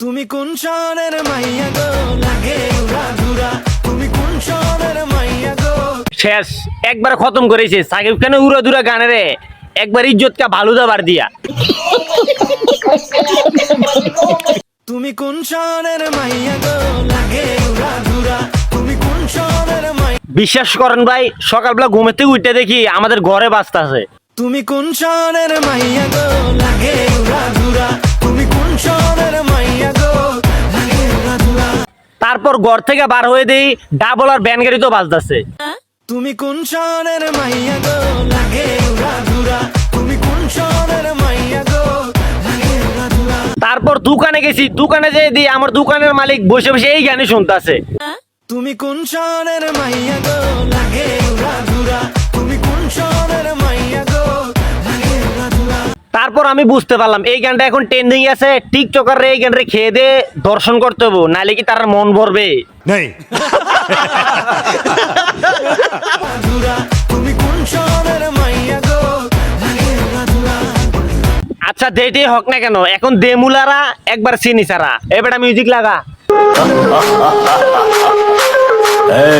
তুমি কোন শহরের মাইয়া গো? লাগে উড়া ধুরা। তুমি কোন শহরের মাইয়া গো? শেষ একবার খতম করেছে সাকিব খান উড়া দুরা গানে রে? একবার ইজ্জত কা ভালো দাবার দিয়া। তুমি কোন শহরের মাইয়া গো? লাগে উড়া ধুরা। তুমি কোন শহরের মাইয়া বিশ্বাস করেন ভাই সকালবেলা ঘুমেতে উঠতে দেখি আমাদের ঘরে বাস্তা আছে। তুমি কোন শহরের মাইয়া গো? লাগে উড়া তারপর ঘর থেকে বার হয়ে দেই ডাবল আর ব্যান গাড়ি তো বাজতেছে। তুমি কোন শহরের মাইয়া গো? লাগে উড়া ধুরা। তুমি কোন শহরের মাইয়া গো? লাগে উড়া ধুরা। তারপর দোকানে গেছি দোকানে যেয়ে দিই আমার দোকানের মালিক বসে বসে এই গানে শুনতেছে। তুমি কোন শহরের মাইয়া গো? লাগে উড়া ধুরা। তুমি কোন শহরের তারপর আমি বুঝতে পারলাম এই গানটা এখন ট্রেন্ডিং আছে টিকটকার এই গানটা খেয়ে দিয়ে দর্শন করতে হব নাহলে কি তার মন ভরবে? আচ্ছা দেটে হোক না কেন এখন দেমুলারা একবার চিনি সারা এবারটা মিউজিক লাগা।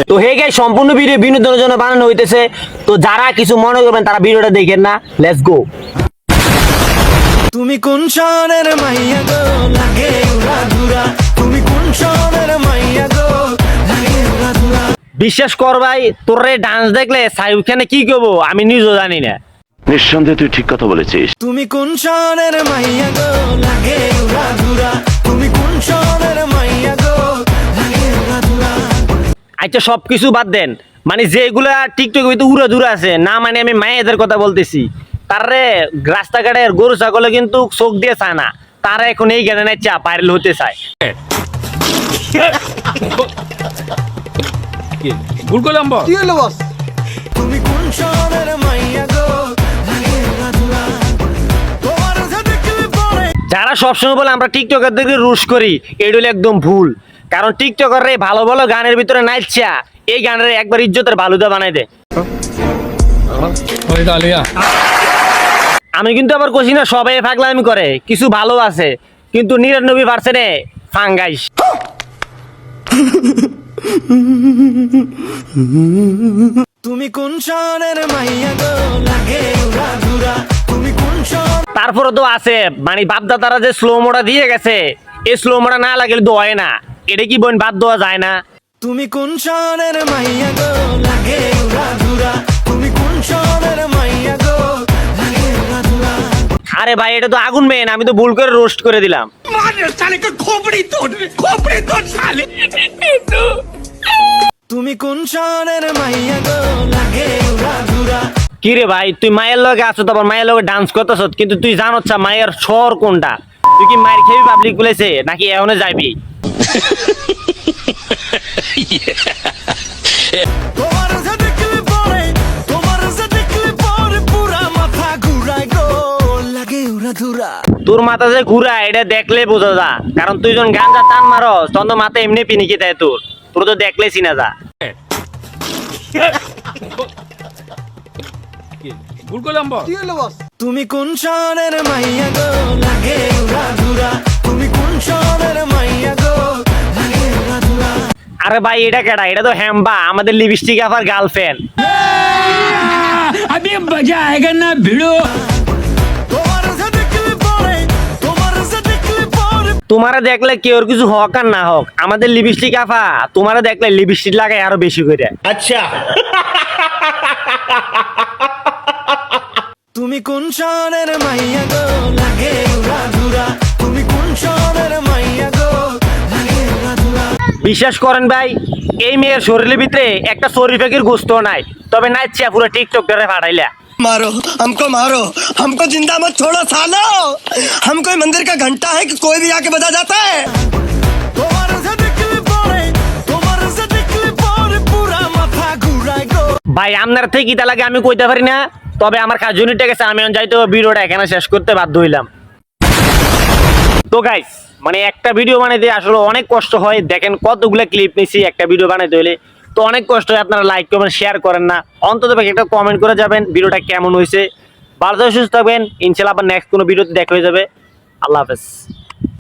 তো হে গাই সম্পূর্ণ ভিডিও বিনোদনের জন্য বানানো হইতেছে। তো যারা কিছু মনে করবেন তারা ভিডিওটা দেখেন না। লেটস গো তুমি কোন শহরের মাইয়া গো? লাগে উড়া ধুরা। তুমি কোন শহরের মাইয়া গো? লাগে উড়া ধুরা। বিশ্বাস কর ভাই তোর রে ডান্স দেখলে সাইব খানে কি করব? আমি নিজেও জানি না। নিঃসন্দেহে তুই ঠিক কথা বলেছিস। তুমি কোন শহরের মাইয়া গো? লাগে উড়া ধুরা। তুমি কোন শহরের মাইয়া গো? লাগে উড়া ধুরা। আচ্ছা সব কিছু বাদ দেন। মানে যেগুলা টিকটক উড়ে দূরে আছে না মানে আমি মায়েদের কথা বলতেছি। তারে রাস্তাঘাটের গরু ছাগলে কিন্তু চোখ দিয়ে চায় না। তারা এখন এই গানে চা ভাইরাল হতে চায়। ভুল করলাম বস? তুমি কোন শহরের মাইয়া গো? লাগে উড়া ধুরা তোমার যে দেখলে পরে। যারা সবসময় বলে আমরা টিকটকারদেরকে রুশ করি এটা হলো একদম ভুল। কারণ টিকটকার রে ভালো ভালো গানের ভিতরে নাচছা এই গানের একবার ইজ্জতের ভালুদা বানাই দে। ওই ডালিয়া আমি কিন্তু আবার কষি না সবাই ফাগলামি করে কিছু ভালো আছে কিন্তু নিরানব্বই পার্সেন্টে ফাঙ্গাইস তুমি কোন শহরের মাইয়া গো? লাগে উড়া ধুরা। তুমি কোন শহর তারপরে তো আছে মানে বাপদাদারা যে স্লো মোড়া দিয়ে গেছে এই স্লো মোড়া না লাগলে তো হয় না। এটা কি বোন বাদ দেওয়া যায় না? তুমি কোন শহরের মাইয়া গো? লাগে উড়া ধুরা। তুমি কোন শহরের মাইয়া গো? আরে ভাই এটা তো আগুন মেন আমি তো ভুল করে রোস্ট করে দিলাম। তুমি কোন শহরের মাইয়া গো? লাগে উড়া কি রে ভাই তুই মায়ের লগে আছো তো আবার মায়ের লগে ডান্স করতেছ কিন্তু তুই জানোচ্ছা মায়ের স্বর কোনটা? তুই কি মায়ের খেবি পাবলিক বলেছে নাকি এখনও যাবি? তোর মাথা যে ঘুরা এটা দেখলে বোঝা যা কারণ তুই যখন গাঞ্জা টান মারস তখন তো মাথা এমনি পিনিকে দেয় তোর তোর তো দেখলে চিনা যা ভুল করলাম তুমি কোন শহরের মাইয়া গো লাগে উড়া তুমি কোন শহরের মাইয়া গো লাগে উড়া আরে ভাই এটা কেডা এটা তো হ্যাম্বা আমাদের লিপস্টিক আবার গার্লফ্রেন্ড আমি মজা আয়েগা না ভিড়ো তোমারা দেখলে কেউ কিছু হোক আর না হোক? আমাদের লিপস্টিক আফা তোমারা দেখলে লিপস্টিক লাগাই আরও বেশি করে আচ্ছা। তুমি কোন শহরের মাইয়া গো? লাগে উড়া ধুরা তুমি কোন শহরের মাইয়া গো? লাগে উড়া ধুরা বিশ্বাস করেন ভাই এই মেয়ের শরীরের ভিতরে একটা শরীফেকের গোস্ত নাই। তবে নাইছিয়া পুরো টিকটক করে ফাটাইলা। मारो हमको मारो हमको जिंदा मत छोड़ो सालो हम कोई मंदिर का घंटा है कि कोई भी आके बजा जाता है তোমার যে দেখলে পরে তোমার যে দেখলে পরে পুরা মাথা ঘুরায় গো ভাই আপনার থেকে কিতা লাগে আমি কইতে পারি না তবে আমার কাজ জনিটা গেছে আমি এখন যাইতে হবে, ভিডিওটা এখানে শেষ করতে বাধ্য হইলাম তো গাইস মানে একটা ভিডিও বানাইতে আসলে অনেক কষ্ট হয় দেখেন কতগুলো ক্লিপ নিছি একটা ভিডিও বানাইতে হলে তো অনেক কষ্ট হয় আপনারা লাইক করবেন শেয়ার করেন না। অন্তত একটা কমেন্ট করে যাবেন, ভিডিওটা কেমন হয়েছে। ভালো সুস্থ থাকবেন। ইনশাল্লাহ আবার নেক্সট কোনো ভিডিওতে দেখা হয়ে যাবে। আল্লাহ হাফেজ।